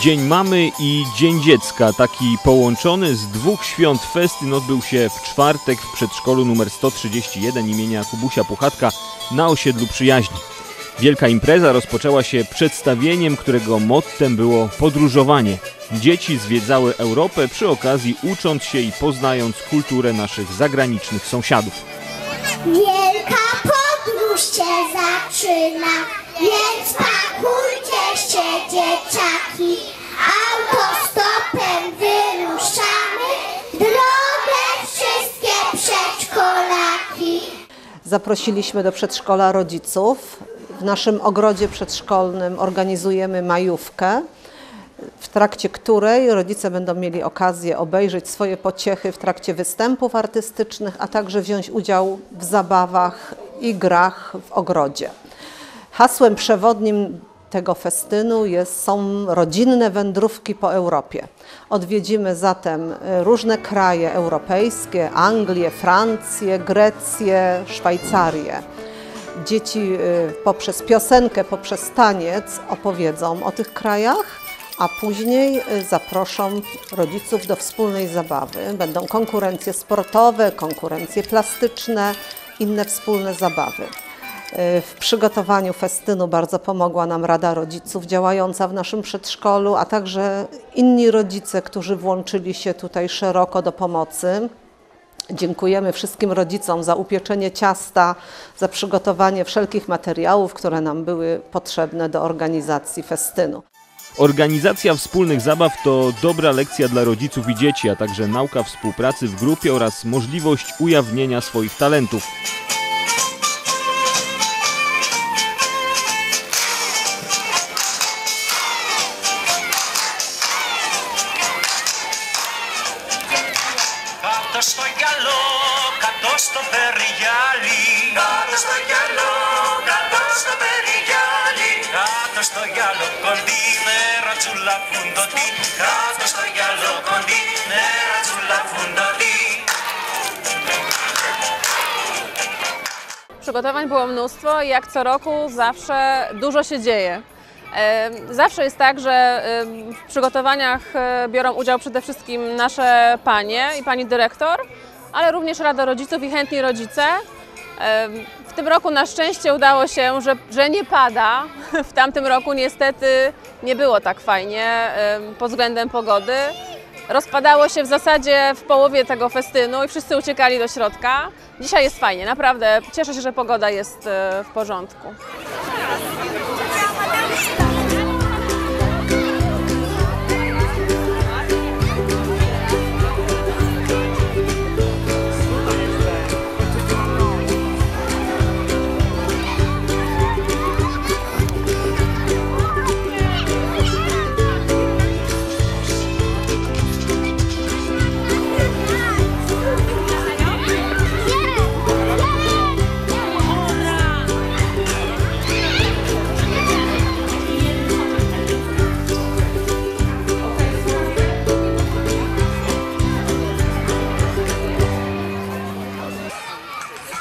Dzień Mamy i Dzień Dziecka, taki połączony z dwóch świąt festyn odbył się w czwartek w przedszkolu nr 131 imienia Kubusia Puchatka na osiedlu Przyjaźni. Wielka impreza rozpoczęła się przedstawieniem, którego mottem było podróżowanie. Dzieci zwiedzały Europę przy okazji ucząc się i poznając kulturę naszych zagranicznych sąsiadów. Wielka podróż się zaczyna, więc pakujcie się dzieciaki. Zaprosiliśmy do przedszkola rodziców. W naszym ogrodzie przedszkolnym organizujemy majówkę, w trakcie której rodzice będą mieli okazję obejrzeć swoje pociechy w trakcie występów artystycznych, a także wziąć udział w zabawach i grach w ogrodzie. Hasłem przewodnim tego festynu jest, są rodzinne wędrówki po Europie. Odwiedzimy zatem e, różne kraje europejskie, Anglię, Francję, Grecję, Szwajcarię. Dzieci y, poprzez piosenkę, poprzez taniec opowiedzą o tych krajach, a później y, zaproszą rodziców do wspólnej zabawy. Będą konkurencje sportowe, konkurencje plastyczne, inne wspólne zabawy. Y, W przygotowaniu festynu bardzo pomogła nam Rada Rodziców działająca w naszym przedszkolu, a także inni rodzice, którzy włączyli się tutaj szeroko do pomocy. Dziękujemy wszystkim rodzicom za upieczenie ciasta, za przygotowanie wszelkich materiałów, które nam były potrzebne do organizacji festynu. Organizacja wspólnych zabaw to dobra lekcja dla rodziców i dzieci, a także nauka współpracy w grupie oraz możliwość ujawnienia swoich talentów. Κάτω στο γυαλό, κάτω στο περιγυάλι Κάτω στο γυαλό, κάτω στο περιγυάλι Κάτω στο γυαλό, κοντή νερά τσουλα φουντοτή Κάτω στο γυαλό, κοντή νερά τσουλα φουντοτή Przygotowań było mnóstwo i jak co roku zawsze dużo się dzieje. Zawsze jest tak, że w przygotowaniach e, biorą udział przede wszystkim nasze panie i pani dyrektor, ale również Rada Rodziców i chętni rodzice. W tym roku na szczęście udało się, że, że nie pada. W tamtym roku niestety nie było tak fajnie pod względem pogody. Rozpadało się w zasadzie w połowie tego festynu i wszyscy uciekali do środka. Dzisiaj jest fajnie, naprawdę. Cieszę się, że pogoda jest e, w porządku. Stop.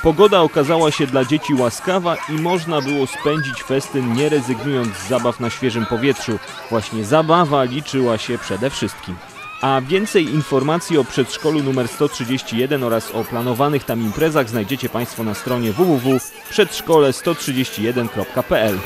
Pogoda okazała się dla dzieci łaskawa i można było spędzić festyn nie rezygnując z zabaw na świeżym powietrzu. Właśnie zabawa liczyła się przede wszystkim. A więcej informacji o przedszkolu numer 131 oraz o planowanych tam imprezach znajdziecie Państwo na stronie www.przedszkole131.pl.